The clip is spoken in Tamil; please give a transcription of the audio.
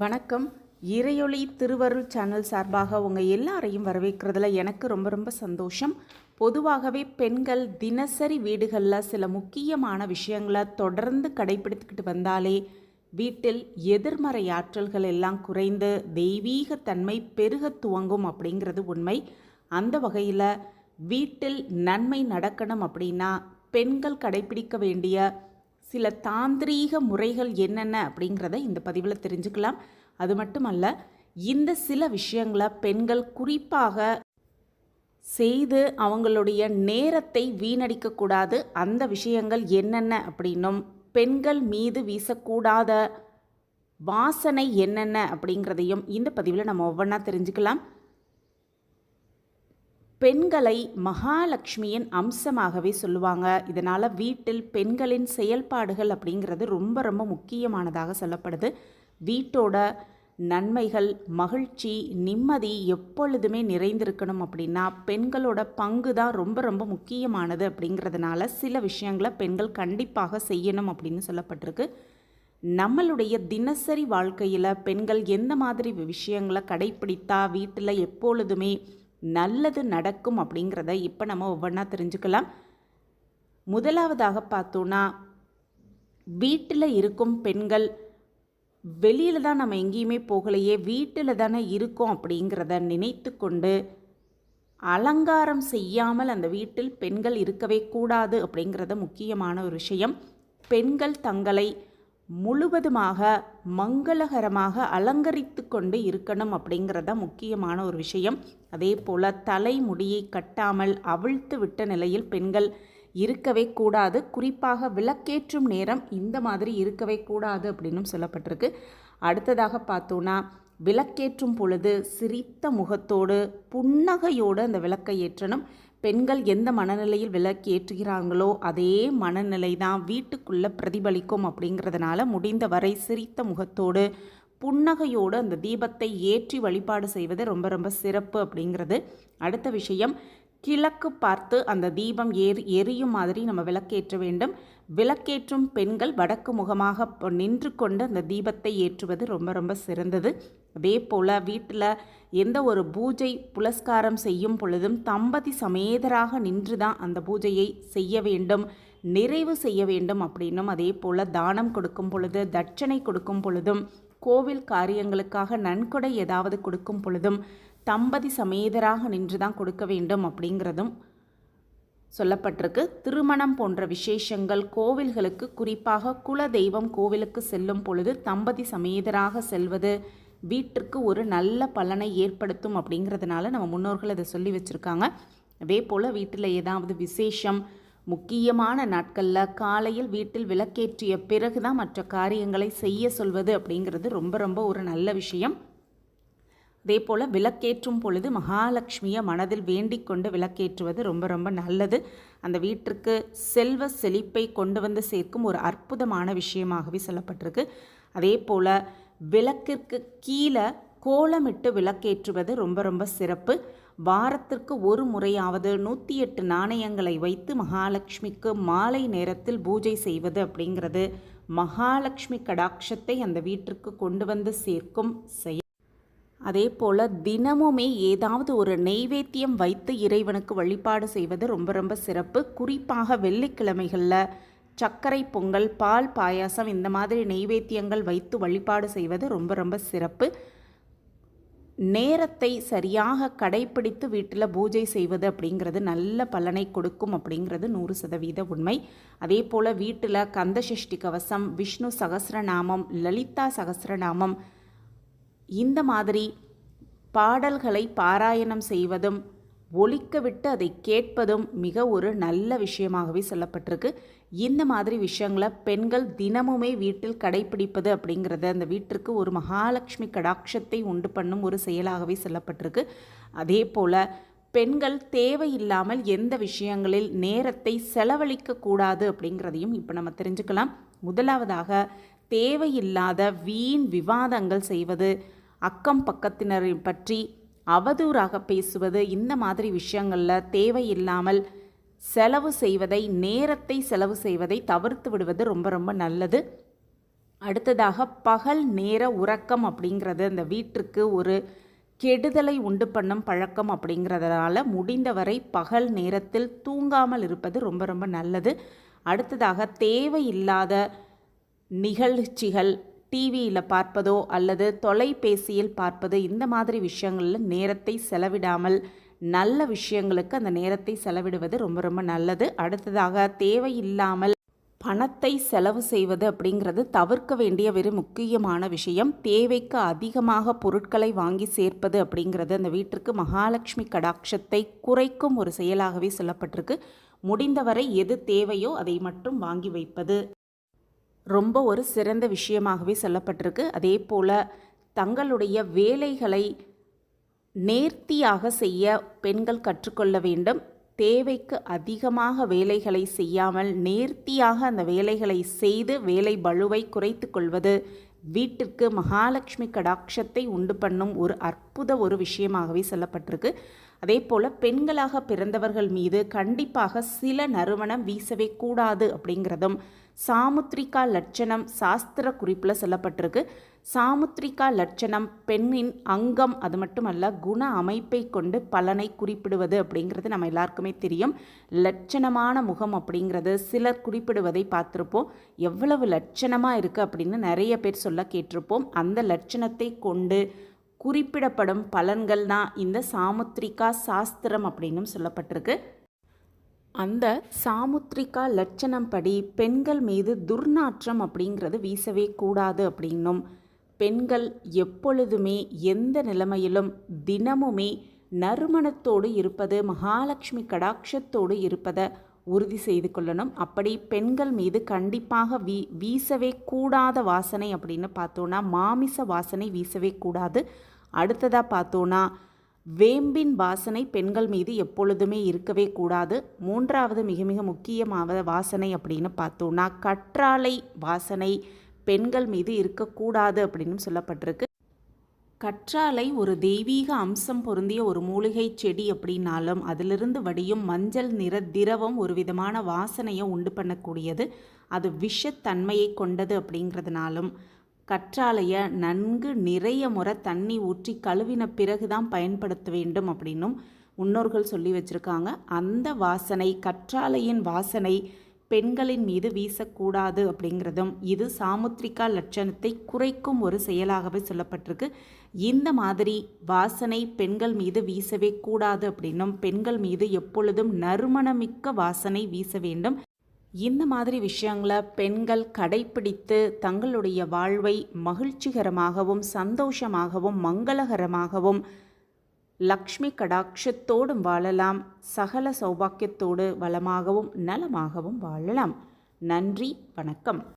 வணக்கம். இறையொளி திருவருள் சேனல் சார்பாக உங்கள் எல்லாரையும் வரவேற்கிறதுல எனக்கு ரொம்ப ரொம்ப சந்தோஷம். பொதுவாகவே பெண்கள் தினசரி வீடுகளில் சில முக்கியமான விஷயங்களை தொடர்ந்து கடைபிடித்துக்கிட்டு வந்தாலே வீட்டில் எதிர்மறை ஆற்றல்கள் எல்லாம் குறைந்து தெய்வீக தன்மை பெருக துவங்கும் அப்படிங்கிறது உண்மை. அந்த வகையில் வீட்டில் நன்மை நடக்கணும் அப்படின்னா பெண்கள் கடைபிடிக்க வேண்டிய சில தாந்திரீக முறைகள் என்னென்ன அப்படிங்கிறத இந்த பதிவில் தெரிஞ்சுக்கலாம். அது மட்டுமல்ல இந்த சில விஷயங்களை பெண்கள் குறிப்பாக செய்து அவங்களுடைய நேரத்தை வீணடிக்கக்கூடாது. அந்த விஷயங்கள் என்னென்ன அப்படின்னும் பெண்கள் மீது வீசக்கூடாத வாசனை என்னென்ன அப்படிங்கிறதையும் இந்த பதிவில் நம்ம ஒவ்வொன்றா தெரிஞ்சுக்கலாம். பெண்களை மகாலட்சுமியின் அம்சமாகவே சொல்லுவாங்க. இதனால் வீட்டில் பெண்களின் செயல்பாடுகள் அப்படிங்கிறது ரொம்ப ரொம்ப முக்கியமானதாக சொல்லப்படுது. வீட்டோட நன்மைகள் மகிழ்ச்சி நிம்மதி எப்பொழுதுமே நிறைந்திருக்கணும் அப்படின்னா பெண்களோட பங்கு தான் ரொம்ப ரொம்ப முக்கியமானது அப்படிங்கிறதுனால சில விஷயங்களை பெண்கள் கண்டிப்பாக செய்யணும் அப்படின்னு சொல்லப்பட்டிருக்கு. நம்மளுடைய தினசரி வாழ்க்கையில் பெண்கள் எந்த மாதிரி விஷயங்களை கடைப்பிடித்தா வீட்டில் எப்பொழுதுமே நல்லது நடக்கும் அப்படிங்கிறத இப்போ நம்ம ஒவ்வொன்றா தெரிஞ்சுக்கலாம். முதலாவதாக பார்த்தோன்னா வீட்டில் இருக்கும் பெண்கள் வெளியில் தான் நம்ம எங்கேயுமே போகலையே வீட்டில் தானே இருக்கோம் அப்படிங்கிறத நினைத்து கொண்டு அலங்காரம் செய்யாமல் அந்த வீட்டில் பெண்கள் இருக்கவே கூடாது அப்படிங்கிறது முக்கியமான ஒரு விஷயம். பெண்கள் தங்களை முழுவதுமாக மங்களகரமாக அலங்கரித்து கொண்டு இருக்கணும் அப்படிங்கிறத முக்கியமான ஒரு விஷயம். அதே போல் தலைமுடியை கட்டாமல் அவிழ்த்து விட்ட நிலையில் பெண்கள் இருக்கவே கூடாது. குறிப்பாக விளக்கேற்றும் நேரம் இந்த மாதிரி இருக்கவே கூடாது அப்படின்னும் சொல்லப்பட்டிருக்கு. அடுத்ததாக பார்த்தோன்னா விளக்கேற்றும் பொழுது சிரித்த முகத்தோடு புன்னகையோடு அந்த விளக்கை ஏற்றணும். பெண்கள் எந்த மனநிலையில் விளக்கு ஏற்றுகிறாங்களோ அதே மனநிலை தான் வீட்டுக்குள்ளே பிரதிபலிக்கும் அப்படிங்கிறதுனால முடிந்த வரை சிரித்த முகத்தோடு புன்னகையோடு அந்த தீபத்தை ஏற்றி வழிபாடு செய்வது ரொம்ப ரொம்ப சிறப்பு அப்படிங்கிறது. அடுத்த விஷயம் கிழக்கு பார்த்து அந்த தீபம் ஏறி எரியும் மாதிரி நம்ம விளக்கேற்ற வேண்டும். விளக்கேற்றும் பெண்கள் வடக்கு முகமாக நின்று கொண்டு அந்த தீபத்தை ஏற்றுவது ரொம்ப ரொம்ப சிறந்தது. அதே போல் வீட்டில் எந்த ஒரு பூஜை புலஸ்காரம் செய்யும் பொழுதும் தம்பதி சமேதராக நின்று தான் அந்த பூஜையை செய்ய வேண்டும் நிறைவு செய்ய வேண்டும் அப்படின்னும். அதே போல் தானம் கொடுக்கும் பொழுது தட்சணை கொடுக்கும் பொழுதும் கோவில் காரியங்களுக்காக நன்கொடை ஏதாவது கொடுக்கும் பொழுதும் தம்பதி சமேதராக நின்று தான் கொடுக்க வேண்டும் அப்படிங்கிறதும் சொல்லப்பட்டிருக்கு. திருமணம் போன்ற விசேஷங்கள் கோவில்களுக்கு குறிப்பாக குல தெய்வம் கோவிலுக்கு செல்லும் பொழுது தம்பதி சமேதராக செல்வது வீட்டிற்கு ஒரு நல்ல பலனை ஏற்படுத்தும் அப்படிங்கிறதுனால நம்ம முன்னோர்கள் அதை சொல்லி வச்சுருக்காங்க. அதே போல் வீட்டில் ஏதாவது விசேஷம் முக்கியமான நாட்களில் காலையில் வீட்டில் விளக்கேற்றிய பிறகு தான் மற்ற காரியங்களை செய்ய சொல்வது அப்படிங்கிறது ரொம்ப ரொம்ப ஒரு நல்ல விஷயம். அதே போல் விளக்கேற்றும் பொழுது மகாலட்சுமியை மனதில் வேண்டிக் கொண்டு விளக்கேற்றுவது ரொம்ப ரொம்ப நல்லது. அந்த வீட்டிற்கு செல்வ செழிப்பை கொண்டு வந்து சேர்க்கும் ஒரு அற்புதமான விஷயமாகவே சொல்லப்பட்டிருக்கு. அதே போல் விளக்கிற்கு கீழே கோலமிட்டு விளக்கேற்றுவது ரொம்ப ரொம்ப சிறப்பு. வாரத்திற்கு ஒரு முறையாவது நூற்றி எட்டு நாணயங்களை வைத்து மகாலட்சுமிக்கு மாலை நேரத்தில் பூஜை செய்வது அப்படிங்கிறது மகாலட்சுமி கடாட்சத்தை அந்த வீட்டிற்கு கொண்டு வந்து சேர்க்கும் செயல். அதே போல் தினமுமே ஏதாவது ஒரு நெய்வேத்தியம் வைத்து இறைவனுக்கு வழிபாடு செய்வது ரொம்ப ரொம்ப சிறப்பு. குறிப்பாக வெள்ளிக்கிழமைகளில் சர்க்கரை பொங்கல் பால் பாயாசம் இந்த மாதிரி நெய்வேத்தியங்கள் வைத்து வழிபாடு செய்வது ரொம்ப ரொம்ப சிறப்பு. நேரத்தை சரியாக கடைப்பிடித்து வீட்டில் பூஜை செய்வது அப்படிங்கிறது நல்ல பலனை கொடுக்கும் அப்படிங்கிறது நூறு சதவீத உண்மை. அதே போல் வீட்டில் கந்தசஷ்டி கவசம் விஷ்ணு சகசிரநாமம் லலிதா சகசிரநாமம் இந்த மாதிரி பாடல்களை பாராயணம் செய்வதும் ஒழிக்க விட்டு அதை கேட்பதும் மிக ஒரு நல்ல விஷயமாகவே சொல்லப்பட்டிருக்கு. இந்த மாதிரி விஷயங்களை பெண்கள் தினமுமே வீட்டில் கடைபிடிப்பது அப்படிங்கிறத அந்த வீட்டிற்கு ஒரு மகாலட்சுமி கடாட்சத்தை உண்டு பண்ணும் ஒரு செயலாகவே சொல்லப்பட்டிருக்கு. அதே போல் பெண்கள் தேவையில்லாமல் எந்த விஷயங்களில் நேரத்தை செலவழிக்க கூடாது அப்படிங்கிறதையும் இப்போ நம்ம தெரிஞ்சுக்கலாம். முதலாவதாக தேவையில்லாத வீண் விவாதங்கள் செய்வது அக்கம் பக்கத்தினரை பற்றி அவதூறாக பேசுவது இந்த மாதிரி விஷயங்களில் தேவையில்லாமல் செலவு செய்வதை நேரத்தை செலவு செய்வதை தவிர்த்து விடுவது ரொம்ப ரொம்ப நல்லது. அடுத்ததாக பகல் நேர உறக்கம் அப்படிங்கிறது அந்த வீட்டிற்கு ஒரு கெடுதலை உண்டு பண்ணும் பழக்கம் அப்படிங்கிறதுனால முடிந்தவரை பகல் நேரத்தில் தூங்காமல் இருப்பது ரொம்ப ரொம்ப நல்லது. அடுத்ததாக தேவையில்லாத நிகழ்ச்சிகள் டிவியில் பார்ப்பதோ அல்லது தொலைபேசியில் பார்ப்பது இந்த மாதிரி விஷயங்களில் நேரத்தை செலவிடாமல் நல்ல விஷயங்களுக்கு அந்த நேரத்தை செலவிடுவது ரொம்ப ரொம்ப நல்லது. அடுத்ததாக தேவையில்லாமல் பணத்தை செலவு செய்வது அப்படிங்கிறது தவிர்க்க வேண்டிய வெறும் முக்கியமான விஷயம். தேவைக்கு அதிகமாக பொருட்களை வாங்கி சேர்ப்பது அப்படிங்கிறது அந்த வீட்டிற்கு மகாலட்சுமி கடாட்சத்தை குறைக்கும் ஒரு செயலாகவே சொல்லப்பட்டிருக்கு. முடிந்தவரை எது தேவையோ அதை மட்டும் வாங்கி வைப்பது. ரொம்ப ஒரு சிறந்த விஷயமாகவே சொல்லப்பட்டிருக்கு. அதே போல் தங்களுடைய வேலைகளை நேர்த்தியாக செய்ய பெண்கள் கற்றுக்கொள்ள வேண்டும். தேவைக்கு அதிகமாக வேலைகளை செய்யாமல் நேர்த்தியாக அந்த வேலைகளை செய்து வேலை பளுவை குறைத்து கொள்வது வீட்டிற்கு மகாலட்சுமி கடாட்சத்தை உண்டு பண்ணும் ஒரு அற்புத ஒரு விஷயமாகவே சொல்லப்பட்டிருக்கு. அதே போல் பெண்களாக பிறந்தவர்கள் மீது கண்டிப்பாக சில நறுமணம் வீசவே கூடாது அப்படிங்கிறதும் சாமுத்ரிகா லட்சணம் சாஸ்திர குறிப்பில் சொல்லப்பட்டிருக்கு. சாமுத்ரிகா லட்சணம் பெண்ணின் அங்கம் அது மட்டுமல்ல குண அமைப்பை கொண்டு பலனை குறிப்பிடுவது அப்படிங்கிறது நம்ம எல்லாருக்குமே தெரியும். லட்சணமான முகம் அப்படிங்கிறது சிலர் குறிப்பிடுவதை பார்த்துருப்போம். எவ்வளவு லட்சணமாக இருக்குது அப்படின்னு நிறைய பேர் சொல்ல கேட்டிருப்போம். அந்த லட்சணத்தை கொண்டு குறிப்பிடப்படும் பலன்கள் தான் இந்த சாமுத்ரிகா சாஸ்திரம் அப்படின்னும் சொல்லப்பட்டிருக்கு. அந்த சாமுத்ரிகா லட்சணம் படி பெண்கள் மீது துர்நாற்றம் அப்படிங்கிறது வீசவே கூடாது அப்படின்னும். பெண்கள் எப்பொழுதுமே எந்த நிலைமையிலும் தினமுமே நறுமணத்தோடு இருப்பது மகாலட்சுமி கடாட்சத்தோடு இருப்பதை உறுதி செய்து கொள்ளணும். அப்படி பெண்கள் மீது கண்டிப்பாக வீ வீசவே கூடாத வாசனை அப்படின்னு பார்த்தோன்னா மாமிச வாசனை வீசவே கூடாது. அடுத்ததாக பார்த்தோன்னா வேம்பின் வாசனை பெண்கள் மீது எப்பொழுதுமே இருக்கவே கூடாது. மூன்றாவது மிக மிக முக்கியமான வாசனை அப்படின்னு பார்த்தோன்னா கற்றாழை வாசனை பெண்கள் மீது இருக்கக்கூடாது அப்படின்னு சொல்லப்பட்டிருக்கு. கற்றாழை ஒரு தெய்வீக அம்சம் பொருந்திய ஒரு மூலிகை செடி அப்படின்னாலும் அதிலிருந்து வடியும் மஞ்சள் நிற திரவம் ஒரு விதமான வாசனையை உண்டு பண்ணக்கூடியது. அது விஷத்தன்மையை கொண்டது அப்படிங்கிறதுனாலும் கற்றாழையை நன்கு நிறைய முறை தண்ணி ஊற்றி கழுவின பிறகு தான் பயன்படுத்த வேண்டும் அப்படின்னும் முன்னோர்கள் சொல்லி வச்சுருக்காங்க. அந்த வாசனை கற்றாழையின் வாசனை பெண்களின் மீது வீசக்கூடாது அப்படிங்கிறதும் இது சாமுத்ரிகா லட்சணத்தை குறைக்கும் ஒரு செயலாகவே சொல்லப்பட்டிருக்கு. இந்த மாதிரி வாசனை பெண்கள் மீது வீசவே கூடாது அப்படின்னும் பெண்கள் மீது எப்பொழுதும் நறுமணமிக்க வாசனை வீச வேண்டும். இந்த மாதிரி விஷயங்களை பெண்கள் கடைப்பிடித்து தங்களுடைய வாழ்வை மகிழ்ச்சிகரமாகவும் சந்தோஷமாகவும் மங்களகரமாகவும் லக்ஷ்மி கடாட்சத்தோடும் வாழலாம். சகல சௌபாக்கியத்தோடு வளமாகவும் நலமாகவும் வாழலாம். நன்றி வணக்கம்.